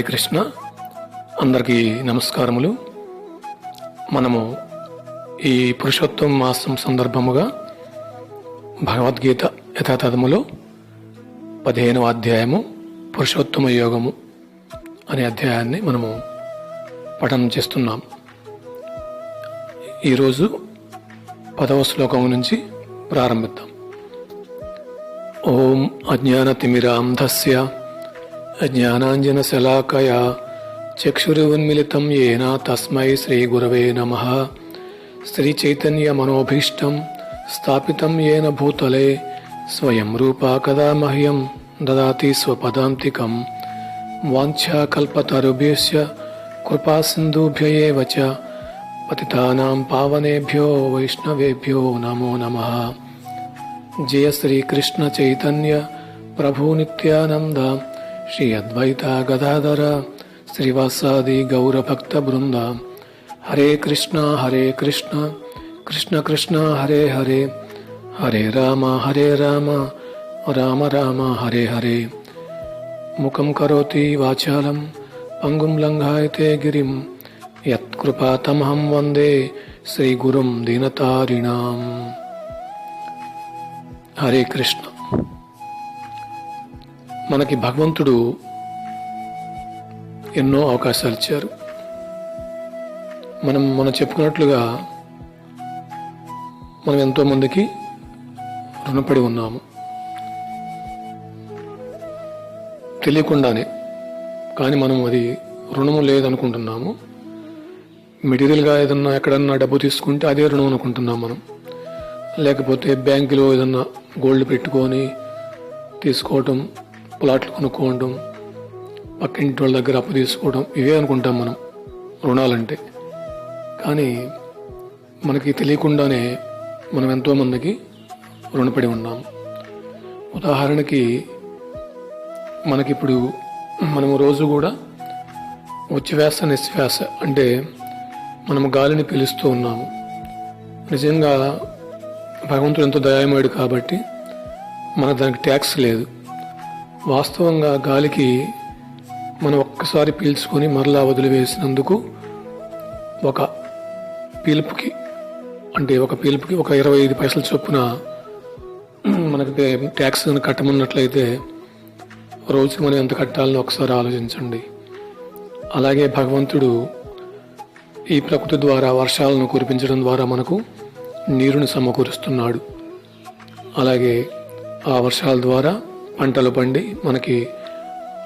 హరే కృష్ణ అందరికీ నమస్కారములు. మనము ఈ పురుషోత్తమ మాసం సందర్భముగా భగవద్గీత యథాతథములో పదిహేనవ అధ్యాయము పురుషోత్తమ యోగము అనే అధ్యాయాన్ని మనము పఠనం చేస్తున్నాం. ఈరోజు పదవ శ్లోకం నుంచి ప్రారంభిద్దాం. ఓం అజ్ఞానతిమిరాంధస్య అజ్ఞానాంజనశలాకయా చక్షురున్మిళితం ఏన తస్మై శ్రీగురవే నమ. శ్రీచైతన్యమనోభీష్టం స్థాపితం ఏన భూతలే స్వయం రూపా కదా మహ్యం దదాతి స్వపదాంతికం. వాంఛాకల్పతరుభ్యశ్చ కృపాసింధుభ్య చ పతితానాం పావనేభ్యో వైష్ణవేభ్యో నమో నమ. జయ శ్రీకృష్ణ చైతన్య ప్రభు నిత్యానంద. శ్రీ అద్వైత గదాధర శ్రీవాసాది గౌరభక్త బృంద హరే కృష్ణ హరే కృష్ణ కృష్ణ కృష్ణ హరే హరే హరే రామ హరే రామ రామ రామ హరే హరే ముఖం కరోతి వాచాలం పంగుం లంఘాయతే గిరిం యత్కృపాతమహం వందే శ్రీగురుం దీనతారిణాం హరే కృష్ణ మనకి భగవంతుడు ఎన్నో అవకాశాలు ఇచ్చారు. మనం మనం చెప్పుకున్నట్లుగా మనం ఎంతో మందికి రుణపడి ఉన్నాము. తెలియకుండానే కానీ మనం అది రుణము లేదనుకుంటున్నాము. మెటీరియల్గా ఏదన్నా ఎక్కడన్నా డబ్బు తీసుకుంటే అదే రుణం అనుకుంటున్నాం మనం. లేకపోతే బ్యాంకులో ఏదన్నా గోల్డ్ పెట్టుకొని తీసుకోవటం ప్లాట్లు కొనుక్కోవడం పక్కింటి వాళ్ళ దగ్గర అప్పు తీసుకోవడం ఇవే అనుకుంటాం మనం రుణాలంటే. కానీ మనకి తెలియకుండానే మనం ఎంతోమందికి రుణపడి ఉన్నాం. ఉదాహరణకి మనకిప్పుడు మనము రోజు కూడా ఉచ్ఛ్వాస నిశ్వాస అంటే మనము గాలిని పీలుస్తూ ఉన్నాము. నిజంగా భగవంతుడు ఎంతో దయామయుడు కాబట్టి మన దానికి ట్యాక్స్ లేదు. వాస్తవంగా గాలికి మనం ఒక్కసారి పీల్చుకొని మరలా వదిలివేసినందుకు ఒక పీలుపుకి అంటే ఒక పీలుపుకి ఒక ఇరవై ఐదు పైసల చొప్పున మనకి ట్యాక్స్ కట్టమన్నట్లయితే రోజుకి మనం ఎంత కట్టాలని ఒకసారి ఆలోచించండి. అలాగే భగవంతుడు ఈ ప్రకృతి ద్వారా వర్షాలను కురిపించడం ద్వారా మనకు నీరుని సమకూరుస్తున్నాడు. అలాగే ఆ వర్షాల ద్వారా పంటలు పండి మనకి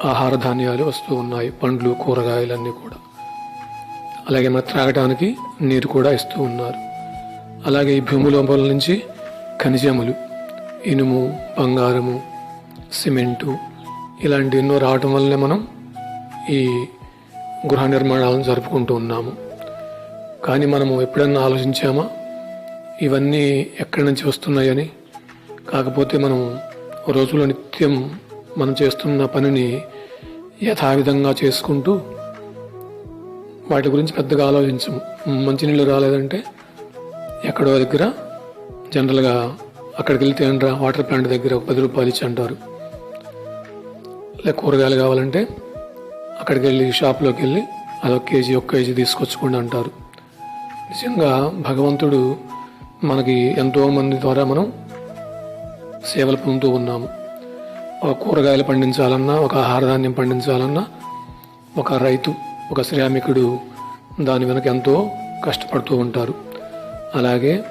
ఆహార ధాన్యాలు వస్తూ ఉన్నాయి పండ్లు కూరగాయలన్నీ కూడా. అలాగే మన త్రాగడానికి నీరు కూడా ఇస్తూ ఉన్నారు. అలాగే ఈ భూమి లోపల నుంచి ఖనిజములు ఇనుము బంగారము సిమెంటు ఇలాంటి ఎన్నో రావటం వల్లనే మనం ఈ గృహ నిర్మాణాలను జరుపుకుంటూ ఉన్నాము. కానీ మనము ఎప్పుడన్నా ఆలోచించామా? ఇవన్నీ ఎక్కడి నుంచి వస్తున్నాయని? కాకపోతే మనం రోజులో నిత్యం మనం చేస్తున్న పనిని యథావిధంగా చేసుకుంటూ వాటి గురించి పెద్దగా ఆలోచించము. మంచినీళ్ళు రాలేదంటే ఎక్కడో దగ్గర జనరల్గా అక్కడికి వెళ్తే ఏంట్రా వాటర్ ప్లాంట్ దగ్గర ఒక పది రూపాయలు ఇచ్చి అంటారు. లేక కూరగాయలు కావాలంటే అక్కడికి వెళ్ళి షాప్లోకి వెళ్ళి అదొక కేజీ ఒక కేజీ తీసుకొచ్చుకోండి అంటారు. నిజంగా భగవంతుడు మనకి ఎంతో మంది ద్వారా మనం సేవలు పొందుతూ ఉన్నాము. ఒక కూరగాయలు పండించాలన్నా ఒక ఆహారధాన్యం పండించాలన్నా ఒక రైతు ఒక శ్రామికుడు దాని వెనక ఎంతో కష్టపడుతూ ఉంటారు. అలాగే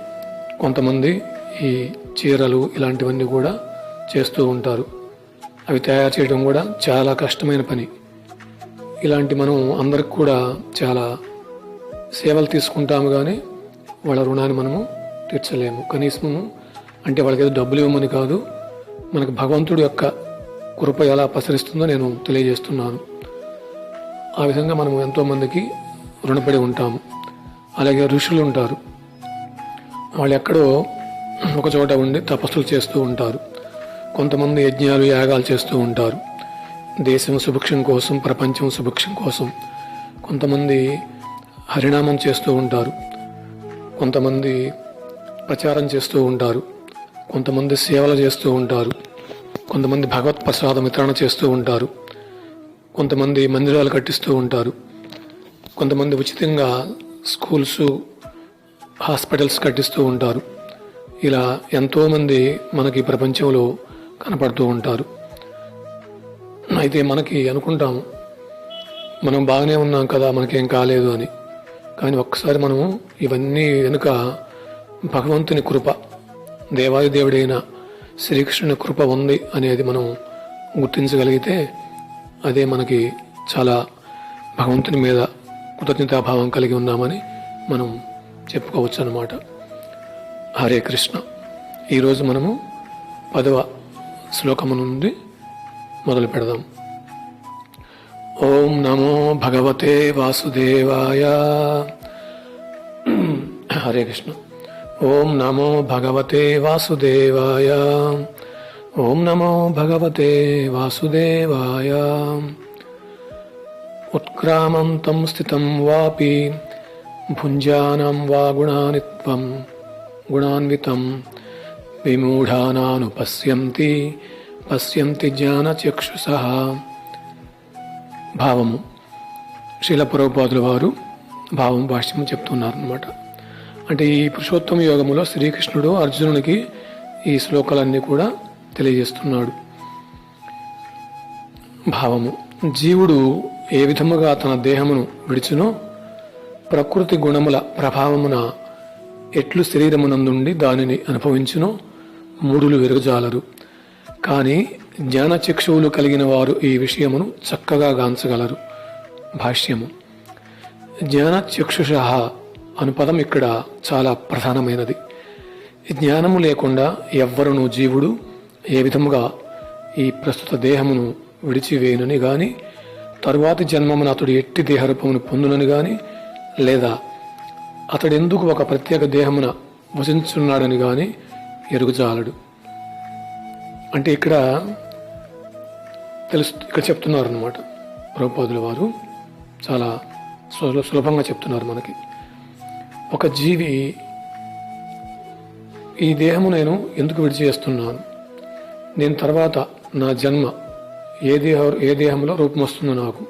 కొంతమంది ఈ చీరలు ఇలాంటివన్నీ కూడా చేస్తూ ఉంటారు. అవి తయారు చేయడం కూడా చాలా కష్టమైన పని. ఇలాంటి మనం అందరికి కూడా చాలా సేవలు తీసుకుంటాము కానీ వాళ్ళ రుణాన్ని మనము తీర్చలేము. కనీసము అంటే వాళ్ళకి ఏదో డబ్బులు ఇవ్వమని కాదు మనకు భగవంతుడి యొక్క కృప ఎలా పసరిస్తుందో నేను తెలియజేస్తున్నాను. ఆ విధంగా మనం ఎంతోమందికి రుణపడి ఉంటాము. అలాగే ఋషులు ఉంటారు. వాళ్ళు ఎక్కడో ఒక చోట ఉండి తపస్సులు చేస్తూ ఉంటారు. కొంతమంది యజ్ఞాలు యాగాలు చేస్తూ ఉంటారు. దేశం సుభిక్షం కోసం ప్రపంచం సుభిక్షం కోసం కొంతమంది హరినామం చేస్తూ ఉంటారు. కొంతమంది ప్రచారం చేస్తూ ఉంటారు. కొంతమంది సేవలు చేస్తూ ఉంటారు. కొంతమంది భగవత్ ప్రసాదం వితరణ చేస్తూ ఉంటారు. కొంతమంది మందిరాలు కట్టిస్తూ ఉంటారు. కొంతమంది ఉచితంగా స్కూల్స్ హాస్పిటల్స్ కట్టిస్తూ ఉంటారు. ఇలా ఎంతోమంది మనకి ప్రపంచంలో కనపడుతూ ఉంటారు. అయితే మనకి అనుకుంటాం మనం బాగానే ఉన్నాం కదా మనకేం కాలేదు అని. కానీ ఒక్కసారి మనము ఇవన్నీ వెనుక భగవంతుని కృప దేవాది దేవుడైన శ్రీకృష్ణుని కృప ఉంది అనేది మనం గుర్తించగలిగితే అదే మనకి చాలా భగవంతుని మీద కృతజ్ఞతాభావం కలిగి ఉన్నామని మనం చెప్పుకోవచ్చు అన్నమాట హరే కృష్ణ. ఈరోజు మనము పదవ శ్లోకము నుండి మొదలు పెడదాం. ఓం నమో భగవతే వాసుదేవాయ. హరే కృష్ణ. ఓం నమో భగవతే వాసుదేవాయ. ఓం నమో భగవతే వాసుదేవాయ. ఉత్క్రామంతం స్థితం వాపి భుంజానం వా గుణానిత్వం గుణాన్వితం విమూఢానాను పశ్యంతి పశ్యంతి జ్ఞానచక్షుష భావము శీల వారు భావం భాష్యం చెప్తున్నారు అనమాట అంటే ఈ పురుషోత్తమ యోగములో శ్రీకృష్ణుడు అర్జునునికి ఈ శ్లోకాలన్నీ కూడా తెలియజేస్తున్నాడు. భావము. జీవుడు ఏ విధముగా తన దేహమును విడిచునో ప్రకృతి గుణముల ప్రభావమున ఎట్లు శరీరమునందుండి దానిని అనుభవించునో మూడులు వెరుగజాలరు. కానీ జ్ఞానచక్షువులు కలిగిన వారు ఈ విషయమును చక్కగా గాంచగలరు. భాష్యము. జ్ఞానచక్షుష అను పదం ఇక్కడ చాలా ప్రధానమైనది. జ్ఞానము లేకుండా ఎవ్వరును జీవుడు ఏ విధముగా ఈ ప్రస్తుత దేహమును విడిచివేయునని గాని తరువాతి జన్మమున అతడు ఎట్టి దేహరూపమును పొందునని గాని లేదా అతడెందుకు ఒక ప్రత్యేక దేహమున వసించున్నాడని గాని ఎరుగుజాలడు. అంటే ఇక్కడ తెలుసు ఇక్కడ చెప్తున్నారు అనమాట ప్రభుపాదుల వారు చాలా సులభంగా చెప్తున్నారు మనకి. ఒక జీవి ఈ దేహము నేను ఎందుకు విడిచేస్తున్నాను నేను తర్వాత నా జన్మ ఏ దేహ ఏ దేహంలో రూపం వస్తుందో నాకు.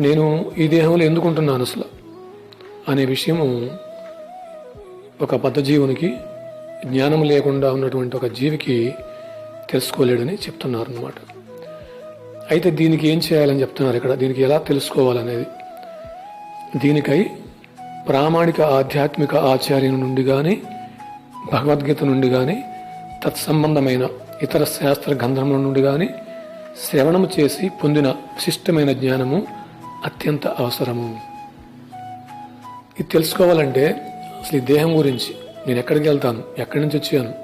నేను ఈ దేహంలో ఎందుకుంటున్నాను అసలు? అనే విషయము ఒక బద్ధ జీవునికి జ్ఞానం లేకుండా ఉన్నటువంటి ఒక జీవికి తెలుసుకోలేడని చెప్తున్నారు అన్నమాట అయితే దీనికి ఏం చేయాలని చెప్తున్నారు ఇక్కడ? దీనికి ఎలా తెలుసుకోవాలనేది? దీనికై ప్రామాణిక ఆధ్యాత్మిక ఆచార్యం నుండి కానీ భగవద్గీత నుండి కానీ తత్సంబంధమైన ఇతర శాస్త్ర గ్రంథముల నుండి కానీ శ్రవణము చేసి పొందిన విశిష్టమైన జ్ఞానము అత్యంత అవసరము. ఇది తెలుసుకోవాలంటే అసలు ఈ దేహం గురించి నేను ఎక్కడికి వెళ్తాను ఎక్కడి నుంచి వచ్చాను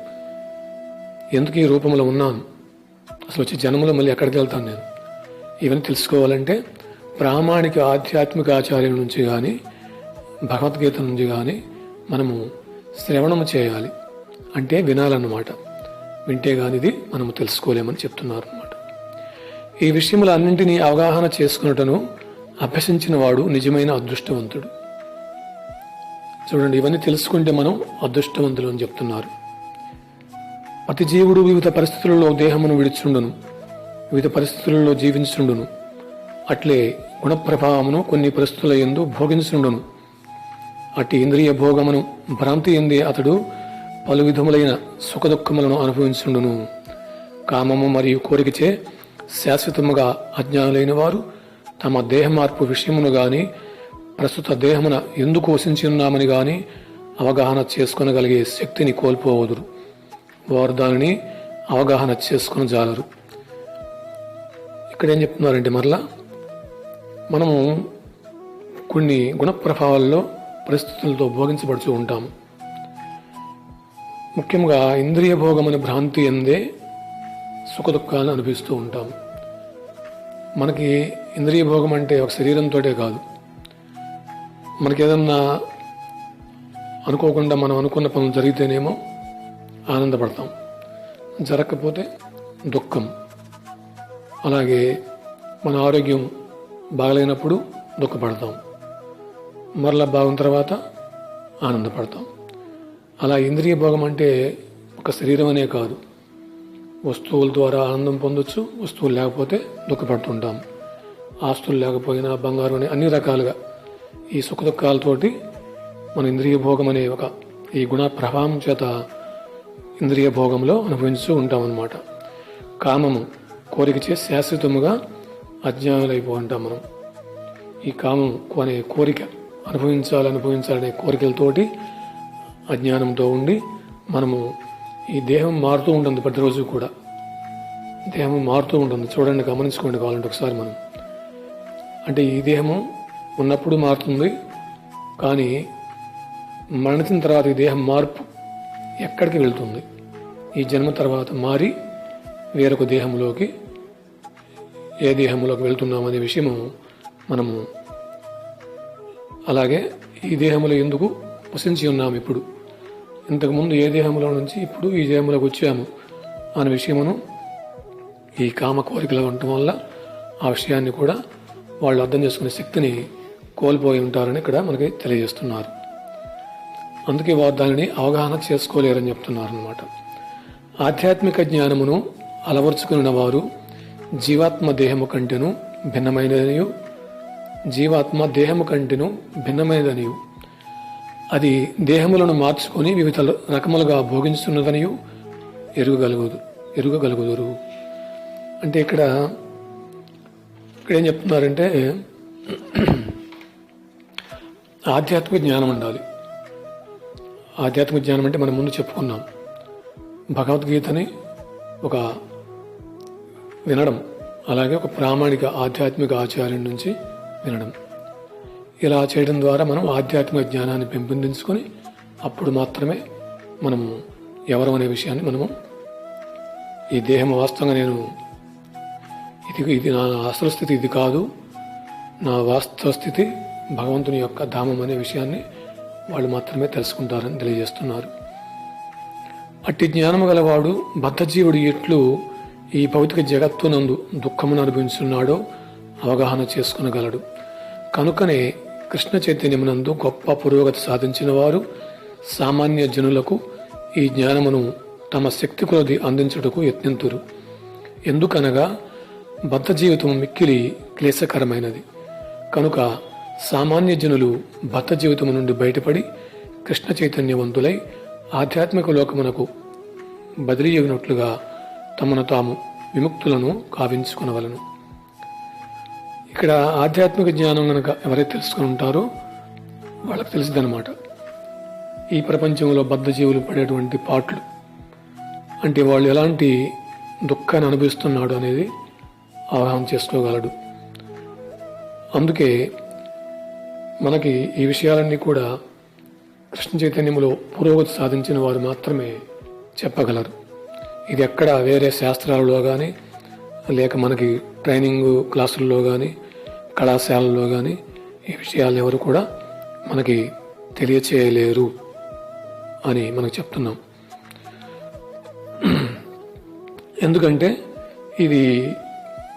ఎందుకు ఈ రూపంలో ఉన్నాను అసలు వచ్చే జన్మలో మళ్ళీ ఎక్కడికి వెళ్తాను నేను? ఇవన్నీ తెలుసుకోవాలంటే ప్రామాణిక ఆధ్యాత్మిక ఆచార్యం నుంచి కానీ భగవద్గీత నుంచి కానీ మనము శ్రవణము చేయాలి. అంటే వినాలన్నమాట. వింటే కానీ ఇది మనము తెలుసుకోలేమని చెప్తున్నారు అన్నమాట ఈ విషయములన్నింటినీ అవగాహన చేసుకున్నటను అభ్యసించిన వాడు నిజమైన అదృష్టవంతుడు. చూడండి ఇవన్నీ తెలుసుకుంటే మనం అదృష్టవంతులు అని చెప్తున్నారు. ప్రతి జీవుడు వివిధ పరిస్థితులలో దేహమును విడిచుండును వివిధ పరిస్థితులలో జీవించుండును అట్లే గుణప్రభావమును కొన్ని పరిస్థితుల ఎందు భోగించుండును అట్టి ఇంద్రియ భోగమును భ్రాంతి ఎందే అతడు పలు విధములైన సుఖదుఖములను అనుభవించుండును కామము మరియు కోరికచే శాశ్వతముగా అజ్ఞానులైన వారు తమ దేహ మార్పు విషయమును గాని ప్రస్తుత దేహమున ఎందుకు వసించి ఉన్నామని గాని అవగాహన చేసుకొనగలిగే శక్తిని కోల్పోవదురు. వారు దానిని అవగాహన చేసుకుని జాలరు ఇక్కడ ఏం చెప్తున్నారంటే మరలా మనము కొన్ని గుణప్రభావాల్లో పరిస్థితులతో భోగించబడుతూ ఉంటాము ముఖ్యంగా ఇంద్రియ భోగమని భ్రాంతి ఎందే సుఖదుఖాలను అనిపిస్తూ ఉంటాము మనకి ఇంద్రియ భోగం అంటే ఒక శరీరంతో కాదు. మనకి ఏదన్నా అనుకోకుండా మనం అనుకున్న పనులు జరిగితేనేమో ఆనందపడతాం. జరగకపోతే దుఃఖం. అలాగే మన ఆరోగ్యం బాగలేనప్పుడు దుఃఖపడతాం. మరలా బాగున్న తర్వాత ఆనందపడతాం. అలా ఇంద్రియ భోగం అంటే ఒక శరీరం అనే కాదు. వస్తువుల ద్వారా ఆనందం పొందొచ్చు వస్తువులు లేకపోతే దుఃఖపడుతుంటాం. ఆస్తులు లేకపోయినా బంగారం అనే అన్ని రకాలుగా ఈ సుఖ దుఃఖాలతోటి మన ఇంద్రియ భోగం అనే ఒక ఈ గుణ ప్రభావం చేత ఇంద్రియ భోగంలో అనుభవించు ఉంటాం అన్నమాట కామము కోరిక చేసి శాశ్వతముగా అజ్ఞానులైపో ఉంటాం మనం. ఈ కామం అనే కోరిక అనుభవించాలి అనుభవించాలనే కోరికలతోటి అజ్ఞానంతో ఉండి మనము ఈ దేహం మారుతూ ఉంటుంది ప్రతిరోజు కూడా. దేహం మారుతూ ఉంటుంది. చూడండి గమనించుకోండి కావాలంటే ఒకసారి మనం. అంటే ఈ దేహము ఉన్నప్పుడు మారుతుంది కానీ మరణించిన తర్వాత ఈ దేహం మార్పు ఎక్కడికి వెళ్తుంది? ఈ జన్మ తర్వాత మారి వేరొక దేహంలోకి ఏ దేహంలోకి వెళ్తున్నామనే విషయము మనము అలాగే ఈ దేహంలో ఎందుకు వసించి ఉన్నాము ఇప్పుడు? ఇంతకుముందు ఏ దేహంలో నుంచి ఇప్పుడు ఈ దేహంలోకి వచ్చాము అనే విషయమును ఈ కామ కోరికలు ఉండటం వల్ల ఆ విషయాన్ని కూడా వాళ్ళు అర్థం చేసుకునే శక్తిని కోల్పోయి ఉంటారని ఇక్కడ మనకి తెలియజేస్తున్నారు. అందుకే వారు దానిని అవగాహన చేసుకోలేరని చెప్తున్నారు అనమాట ఆధ్యాత్మిక జ్ఞానమును అలవర్చుకున్న వారు జీవాత్మ దేహము కంటెను భిన్నమైనదనియు. జీవాత్మ దేహము కంటెను భిన్నమైనదనియు. అది దేహములను మార్చుకొని వివిధ రకములుగా భోగించుతున్నదనియు ఎరుగగలుగు ఎరుగగలుగుదురు. అంటే ఇక్కడ ఇక్కడ ఏం చెప్తున్నారంటే ఆధ్యాత్మిక జ్ఞానం ఉండాలి. ఆధ్యాత్మిక జ్ఞానం అంటే మనం ముందు చెప్పుకున్నాం. భగవద్గీతని ఒక వినడం. అలాగే ఒక ప్రామాణిక ఆధ్యాత్మిక ఆచార్యం నుంచి వినడం. ఇలా చేయడం ద్వారా మనం ఆధ్యాత్మిక జ్ఞానాన్ని పెంపొందించుకొని అప్పుడు మాత్రమే మనము ఎవరు అనే విషయాన్ని మనము ఈ దేహం వాస్తవంగా నేను ఇది ఇది నా అసలు స్థితి ఇది కాదు. నా వాస్తవ స్థితి భగవంతుని యొక్క ధామం అనే విషయాన్ని వాళ్ళు మాత్రమే తెలుసుకుంటారని తెలియజేస్తున్నారు. అట్టి జ్ఞానము గలవాడు బద్ధజీవుడు ఎట్లు ఈ భౌతిక జగత్తునందు దుఃఖమును అనుభవించున్నాడో అవగాహన చేసుకునగలడు. కనుకనే కృష్ణ చైతన్యమునందు గొప్ప పురోగతి సాధించిన వారు సామాన్య జనులకు ఈ జ్ఞానమును తమ శక్తి కొలది అందించుటకు యత్నింతురు. ఎందుకనగా బద్ధ జీవితం మిక్కిలి క్లేశకరమైనది. కనుక సామాన్య జనులు బద్ధ జీవితం నుండి బయటపడి కృష్ణ చైతన్యవంతులై ఆధ్యాత్మిక లోకమునకు బదిలీ అయినట్లుగా తమను తాము విముక్తులను కావించుకునవలను. ఇక్కడ ఆధ్యాత్మిక జ్ఞానం కనుక ఎవరైతే తెలుసుకుని ఉంటారో వాళ్ళకి తెలిసిందనమాట ఈ ప్రపంచంలో బద్ధజీవులు పడేటువంటి పాటలు. అంటే వాళ్ళు ఎలాంటి దుఃఖాన్ని అనుభవిస్తున్నాడు అనేది అవగాహన చేసుకోగలడు. అందుకే మనకి ఈ విషయాలన్నీ కూడా కృష్ణ చైతన్యంలో పురోగతి సాధించిన వారు మాత్రమే చెప్పగలరు. ఇది ఎక్కడ వేరే శాస్త్రాలలో కానీ లేక మనకి ట్రైనింగ్ క్లాసుల్లో కానీ కళాశాలల్లో కానీ ఈ విషయాలను ఎవరు కూడా మనకి తెలియచేయలేరు అని మనకు చెప్తున్నాం. ఎందుకంటే ఇది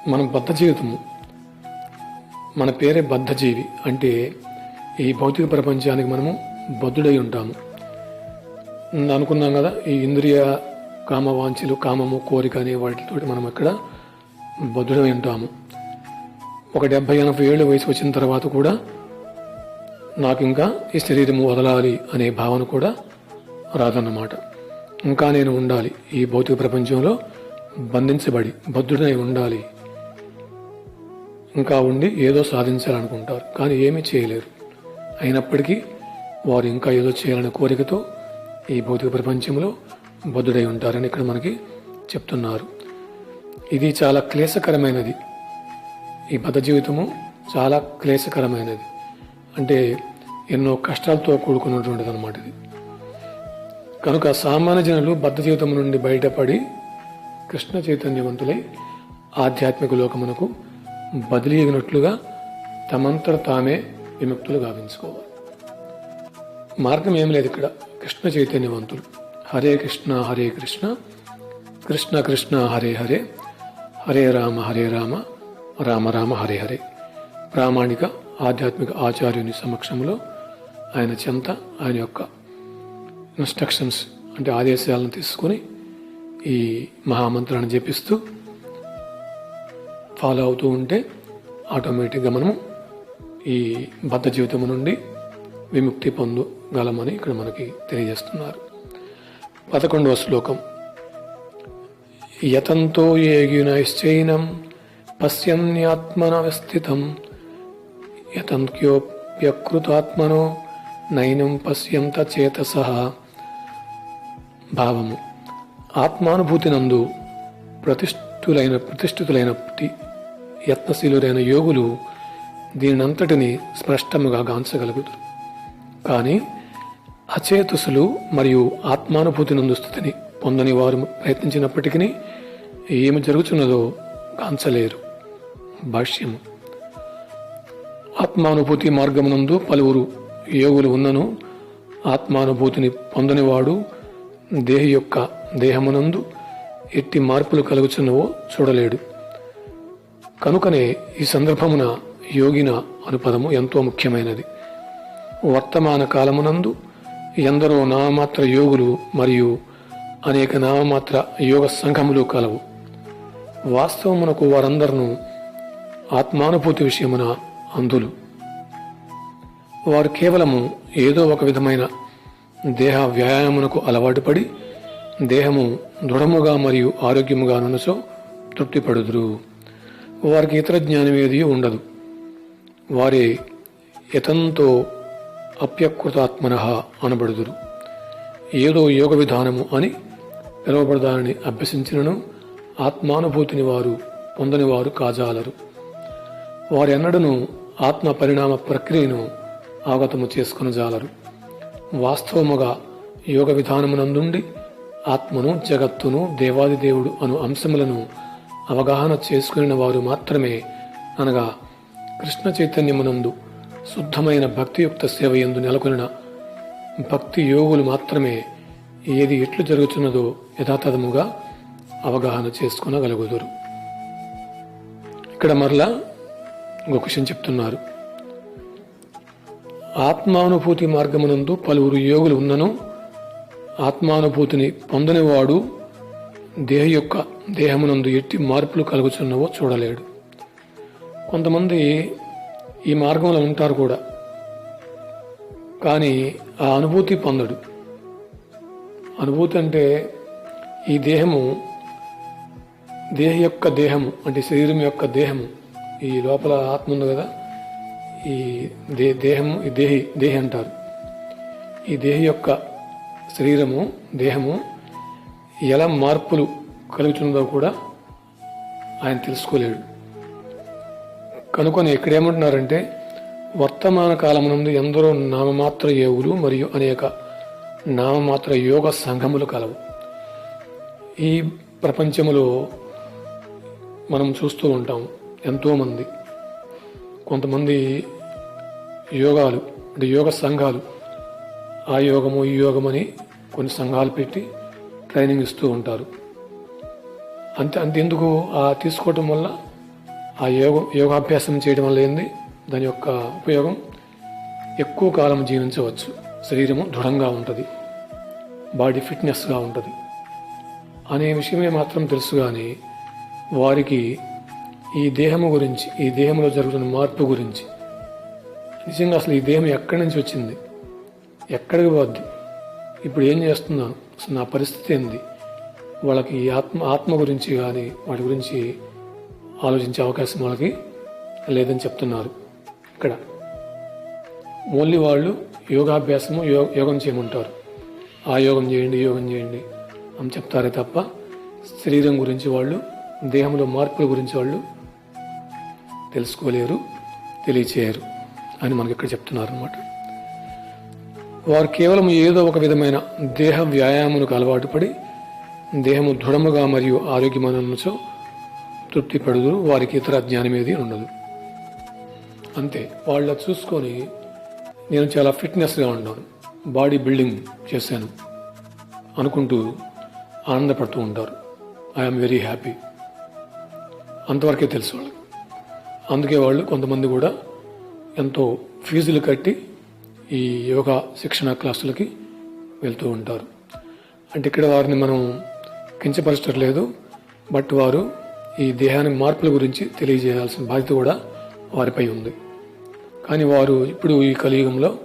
మన బద్ధ జీవితము. మన పేరే బద్ధజీవి అంటే ఈ భౌతిక ప్రపంచానికి మనము బద్ధుడై ఉంటాము. అనుకున్నాం కదా ఈ ఇంద్రియ కామవాంఛలు కామము కోరిక అనే వాటితో మనం ఇక్కడ బద్ధుడమై ఉంటాము. ఒక డెబ్బై ఎనభై ఏళ్ళు వయసు వచ్చిన తర్వాత కూడా నాకు ఇంకా ఈ శరీరము వదలాలి అనే భావన కూడా రాదన్నమాట. ఇంకా నేను ఉండాలి. ఈ భౌతిక ప్రపంచంలో బంధించబడి బద్ధుడై ఉండాలి. ఇంకా ఉండి ఏదో సాధించాలనుకుంటారు. కానీ ఏమీ చేయలేరు. అయినప్పటికీ వారు ఇంకా ఏదో చేయాలనే కోరికతో ఈ భౌతిక ప్రపంచంలో బద్ధుడై ఉంటారని ఇక్కడ మనకి చెప్తున్నారు. ఇది చాలా క్లేశకరమైనది. ఈ బద్ధ జీవితము చాలా క్లేశకరమైనది. అంటే ఎన్నో కష్టాలతో కూడుకున్నటువంటిది అనమాట ఇది. కనుక సామాన్య జనులు బద్ధ జీవితం నుండి బయటపడి కృష్ణ చైతన్యవంతులై ఆధ్యాత్మిక లోకమునకు బదిలీ అయినట్లుగా తమంతట తామే విముక్తులు గావించుకోవాలి. మార్గం ఏం లేదు ఇక్కడ. కృష్ణ చైతన్యవంతులు. హరే కృష్ణ హరే కృష్ణ. కృష్ణ కృష్ణ హరే హరే. హరే రామ హరే రామ. రామ రామ హరే హరే. ప్రామాణిక ఆధ్యాత్మిక ఆచార్యుని సమక్షంలో ఆయన చెంత ఆయన యొక్క ఇన్స్ట్రక్షన్స్ అంటే ఆదేశాలను తీసుకుని ఈ మహామంత్రాన్ని జపిస్తూ ఫాలో అవుతూ ఉంటే ఆటోమేటిక్గా మనము ఈ బద్ధ జీవితం నుండి విముక్తి పొందగలమని ఇక్కడ మనకి తెలియజేస్తున్నారు. పదకొండవ శ్లోకం. యతంతో ఏగినైశ్చైనం పశ్యన్యాత్మనవస్థితం. యతంక్యోప్యకృతాత్మనో నైనం పశ్యంత చేతస. భావము. ఆత్మానుభూతి నందు ప్రతిష్ఠులైన ప్రతిష్ఠితులైనప్పటి యత్నశీలురైన యోగులు దీనంతటిని స్పష్టముగా గాంచగలుగుతారు కానీ అచేతసులు మరియు ఆత్మానుభూతి నందు స్థితిని పొందని వారు ప్రయత్నించినప్పటికీ ఏమి జరుగుతున్నదో కాంచలేరు. భాష్యము. ఆత్మానుభూతి మార్గమునందు పలువురు యోగులు ఉన్నను ఆత్మానుభూతిని పొందనివాడు దేహి యొక్క దేహమునందు ఎట్టి మార్పులు కలుగుచున్నవో చూడలేడు. కనుకనే ఈ సందర్భమున యోగిన అనుపదము ఎంతో ముఖ్యమైనది. వర్తమాన కాలమునందు ఎందరో నామమాత్ర యోగులు మరియు అనేక నామమాత్ర యోగ సంఘములు కలవు. వాస్తవమునకు వారందరూ ఆత్మానుభూతి విషయమున అంధులు వారు కేవలము ఏదో ఒక విధమైన దేహ వ్యాయామమునకు అలవాటు పడి దేహము దృఢముగా మరియు ఆరోగ్యముగా నునసో తృప్తిపడుదురు. వారికి ఇతర జ్ఞానం ఏది ఉండదు. వారే యతంతో అప్యకృతాత్మన అనబడుదురు. ఏదో యోగ విధానము అని పిలువబడదానని అభ్యసించినను ఆత్మానుభూతిని వారు పొందని వారు కాజాలరు. వారెన్నడను ఆత్మ పరిణామ ప్రక్రియను అవగతము చేసుకుని జాలరు. వాస్తవముగా యోగ విధానమునందుండి ఆత్మను జగత్తును దేవాది దేవుడు అను అంశములను అవగాహన చేసుకుని వారు మాత్రమే అనగా కృష్ణ చైతన్యమునందు శుద్ధమైన భక్తియుక్త సేవ ఎందు నెలకొనిన భక్తి యోగులు మాత్రమే ఏది ఎట్లు జరుగుతున్నదో యథాతథముగా అవగాహన చేసుకునగలుగుదురు. ఇక్కడ మరలా ఇంకొక విషయం చెప్తున్నారు. ఆత్మానుభూతి మార్గమునందు పలువురు యోగులు ఉన్నను ఆత్మానుభూతిని పొందనివాడు దేహ యొక్క దేహమునందు ఎట్టి మార్పులు కలుగుచున్నవో చూడలేడు. కొంతమంది ఈ మార్గంలో ఉంటారు కూడా. కానీ ఆ అనుభూతి పొందడు. అనుభూతి అంటే ఈ దేహము దేహ యొక్క దేహము అంటే శరీరం యొక్క దేహము ఈ లోపల ఆత్మ ఉంది కదా ఈ దే దేహము ఈ దేహి దేహి అంటారు. ఈ దేహి యొక్క శరీరము దేహము ఎలా మార్పులు కలుగుతుందో కూడా ఆయన తెలుసుకోలేడు. కనుకొని ఇక్కడేమంటున్నారంటే వర్తమాన కాలమునందు ఎందరో నామమాత్ర యోగులు మరియు అనేక నామమాత్ర యోగ సంఘములు కలవు. ఈ ప్రపంచములో మనం చూస్తూ ఉంటాం ఎంతోమంది. కొంతమంది యోగాలు అంటే యోగ సంఘాలు ఆ యోగము ఈ యోగమని కొన్ని సంఘాలు పెట్టి ట్రైనింగ్ ఇస్తూ ఉంటారు. అంతే అంతెందుకు? ఆ తీసుకోవటం వల్ల ఆ యోగ యోగాభ్యాసం చేయడం వల్ల ఏంది? దాని యొక్క ఉపయోగం ఎక్కువ కాలం జీవించవచ్చు. శరీరము దృఢంగా ఉంటుంది. బాడీ ఫిట్నెస్గా ఉంటుంది. అనే విషయమే మాత్రం తెలుసు కానీ వారికి ఈ దేహము గురించి ఈ దేహంలో జరుగుతున్న మార్పు గురించి నిజంగా అసలు ఈ దేహం ఎక్కడి నుంచి వచ్చింది? ఎక్కడికి పోద్ది? ఇప్పుడు ఏం చేస్తున్నాను అసలు నా పరిస్థితి ఏంది? వాళ్ళకి ఈ ఆత్మ ఆత్మ గురించి కానీ వాటి గురించి ఆలోచించే అవకాశం వాళ్ళకి లేదని చెప్తున్నారు. ఇక్కడ ఓన్లీ వాళ్ళు యోగాభ్యాసము యో యోగం చేయమంటారు. ఆ యోగం చేయండి యోగం చేయండి అని చెప్తారే తప్ప శరీరం గురించి వాళ్ళు దేహంలో మార్పుల గురించి వాళ్ళు తెలుసుకోలేరు తెలియచేయరు అని మనకి ఇక్కడ చెప్తున్నారు అనమాట వారు కేవలం ఏదో ఒక విధమైన దేహ వ్యాయాములకు అలవాటు పడి దేహము దృఢముగా మరియు ఆరోగ్యమైనచో తృప్తి పడుదురు వారికి ఇతర జ్ఞానం ఏది ఉండదు. అంతే వాళ్ళ చూసుకొని నేను చాలా ఫిట్నెస్గా ఉన్నాను బాడీ బిల్డింగ్ చేశాను అనుకుంటూ ఆనందపడుతూ ఉంటారు. I'm very happy. అంతవరకే తెలుసు వాళ్ళకి. అందుకే వాళ్ళు కొంతమంది కూడా ఎంతో ఫీజులు కట్టి ఈ యోగా శిక్షణ క్లాసులకి వెళ్తూ ఉంటారు. అంటే ఇక్కడ వారిని మనం కించపరచట్లేదు బట్ వారు ఈ దేహానికి మార్పుల గురించి తెలియజేయాల్సిన బాధ్యత కూడా వారిపై ఉంది. కానీ వారు ఇప్పుడు ఈ కలియుగంలో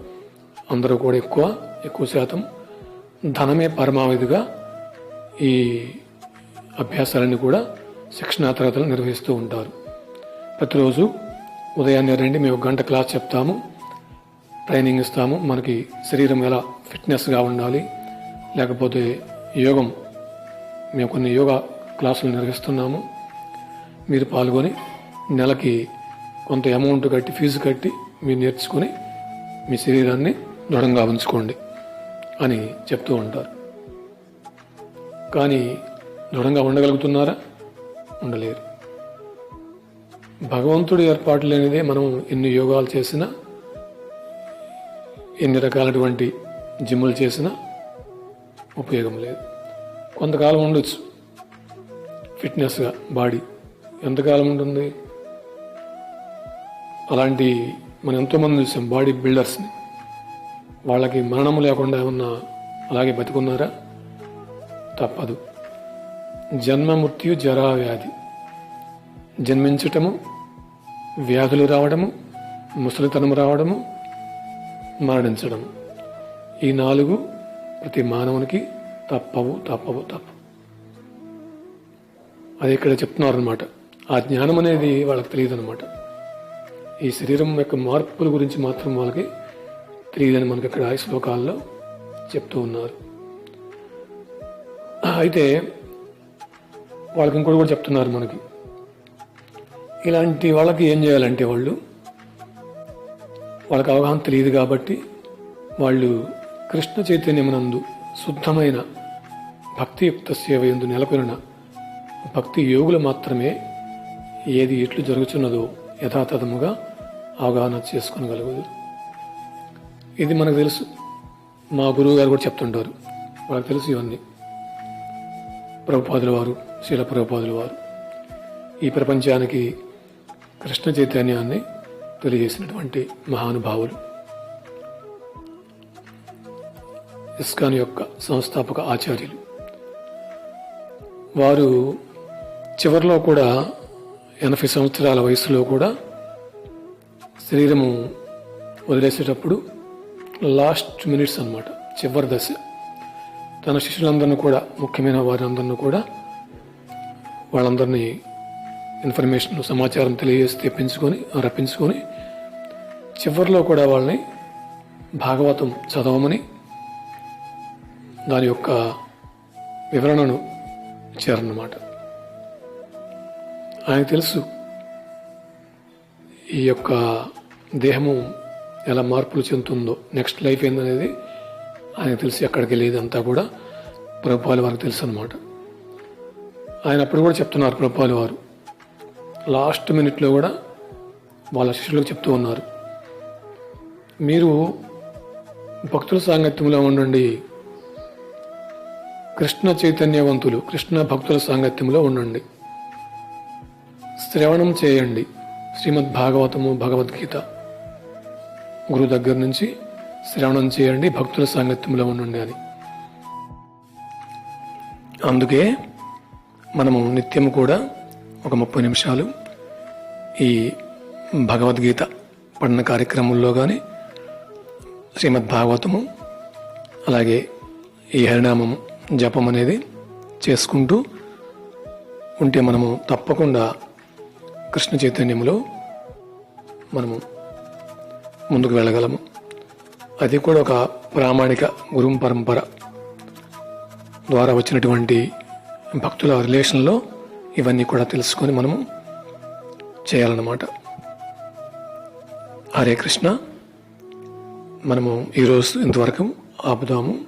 అందరూ కూడా ఎక్కువ ఎక్కువ శాతం ధనమే పరమావధిగా ఈ అభ్యాసాలన్నీ కూడా శిక్షణా తరగతులు నిర్వహిస్తూ ఉంటారు. ప్రతిరోజు ఉదయాన్నే రండి మేము ఒక గంట క్లాస్ చెప్తాము ట్రైనింగ్ ఇస్తాము. మనకి శరీరం ఎలా ఫిట్నెస్గా ఉండాలి లేకపోతే యోగం మేము కొన్ని యోగా క్లాసులు నిర్వహిస్తున్నాము. మీరు పాల్గొని నెలకి కొంత అమౌంట్ కట్టి ఫీజు కట్టి మీరు నేర్చుకొని మీ శరీరాన్ని దృఢంగా ఉంచుకోండి అని చెప్తూ ఉంటారు. కానీ దృఢంగా ఉండగలుగుతున్నారా? ఉండలేరు. భగవంతుడి ఏర్పాటు లేనిదే మనం ఎన్ని యోగాలు చేసినా ఎన్ని రకాలటువంటి జిమ్ములు చేసినా ఉపయోగం లేదు. కొంతకాలం ఉండొచ్చు. ఫిట్నెస్గా బాడీ ఎంతకాలం ఉంటుంది? అలాంటి మనం ఎంతోమంది చూసాం బాడీ బిల్డర్స్ని. వాళ్ళకి మరణం లేకుండా ఏమన్నా అలాగే బతుకున్నారా? తప్పదు. జన్మ మృత్యు జరా వ్యాధి. జన్మించటము వ్యాధులు రావడము ముసలితనం రావడము మరణించడము ఈ నాలుగు ప్రతి మానవునికి తప్పవు తప్పవు తప్పవు. అది ఇక్కడ చెప్తున్నారు అనమాట ఆ జ్ఞానం అనేది వాళ్ళకి తెలియదు అనమాట ఈ శరీరం యొక్క మార్పుల గురించి మాత్రం వాళ్ళకి తెలియదని మనకి ఇక్కడ ఈ శ్లోకాల్లో చెప్తూ ఉన్నారు. అయితే వాళ్ళకి ఇంకోటి కూడా చెప్తున్నారు మనకి. ఇలాంటి వాళ్ళకి ఏం చేయాలంటే వాళ్ళు వాళ్ళకి అవగాహన తెలియదు కాబట్టి వాళ్ళు కృష్ణ చైతన్యమునందు శుద్ధమైన భక్తియుక్త సేవ ఎందు నెలకొనిన భక్తి యోగులు మాత్రమే ఏది ఎట్లు జరుగుతున్నదో యథాతథముగా అవగాహన చేసుకొనగలగదు. ఇది మనకు తెలుసు. మా గురువు గారు కూడా చెప్తుంటారు. వాళ్ళకి తెలుసు ఇవన్నీ. ప్రభుపాదుల వారు శీల ప్రభుపాదుల వారు. ఈ ప్రపంచానికి కృష్ణ చైతన్యాన్ని తెలియజేసినటువంటి మహానుభావులు. ఇస్కాన్ యొక్క సంస్థాపక ఆచార్యులు. వారు చివరిలో కూడా ఎనభై సంవత్సరాల వయసులో కూడా శరీరము వదిలేసేటప్పుడు లాస్ట్ మినిట్స్ అన్నమాట చివరి దశ. తన శిష్యులందరినీ కూడా ముఖ్యమైన వారందరినీ కూడా వాళ్ళందరినీ ఇన్ఫర్మేషన్ సమాచారం తెలియజేసి తెప్పించుకొని రప్పించుకొని చివరిలో కూడా వాళ్ళని భాగవతం చదవమని దాని యొక్క వివరణను ఇచ్చారన్నమాట. ఆయనకు తెలుసు ఈ యొక్క దేహము ఎలా మార్పులు చెందుతుందో నెక్స్ట్ లైఫ్ ఏందనేది ఆయనకు తెలిసి ఎక్కడికి వెళ్ళేది అంతా కూడా ప్రభుపాలు వారికి తెలుసు అనమాట ఆయన అప్పుడు కూడా చెప్తున్నారు ప్రభుపాలు వారు. లాస్ట్ మినిట్లో కూడా వాళ్ళ శిష్యులకు చెప్తూ ఉన్నారు. మీరు భక్తుల సాంగత్యంలో ఉండండి. కృష్ణ చైతన్యవంతులు కృష్ణ భక్తుల సాంగత్యంలో ఉండండి. శ్రవణం చేయండి. శ్రీమద్ భాగవతము భగవద్గీత. గురువు దగ్గర నుంచి శ్రవణం చేయండి భక్తుల సాంగత్యంలో ఉండండి అని. అందుకే మనము నిత్యం కూడా ఒక ముప్పై నిమిషాలు ఈ భగవద్గీత పఠన కార్యక్రమంలో కానీ శ్రీమద్ భాగవతము అలాగే ఈ హరినామము జపం అనేది చేసుకుంటూ ఉంటే మనము తప్పకుండా కృష్ణ చైతన్యంలో మనము ముందుకు వెళ్ళగలము. అది కూడా ఒక ప్రామాణిక గురు పరంపర ద్వారా వచ్చినటువంటి భక్తుల రిలేషన్లో ఇవన్నీ కూడా తెలుసుకొని మనము చేయాలన్నమాట. హరే కృష్ణ. మనము ఈరోజు ఇంతవరకు ఆపుదాము.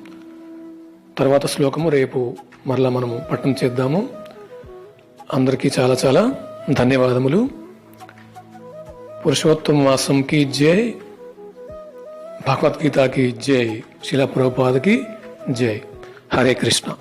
తర్వాత శ్లోకము రేపు మరలా మనము పట్టణం చేద్దాము. అందరికీ చాలా చాలా ధన్యవాదములు. పురుషోత్తమ మాసంకి జై. భగవద్గీతకి జై. శిలా ప్రభుపాదకి జై. హరే కృష్ణ.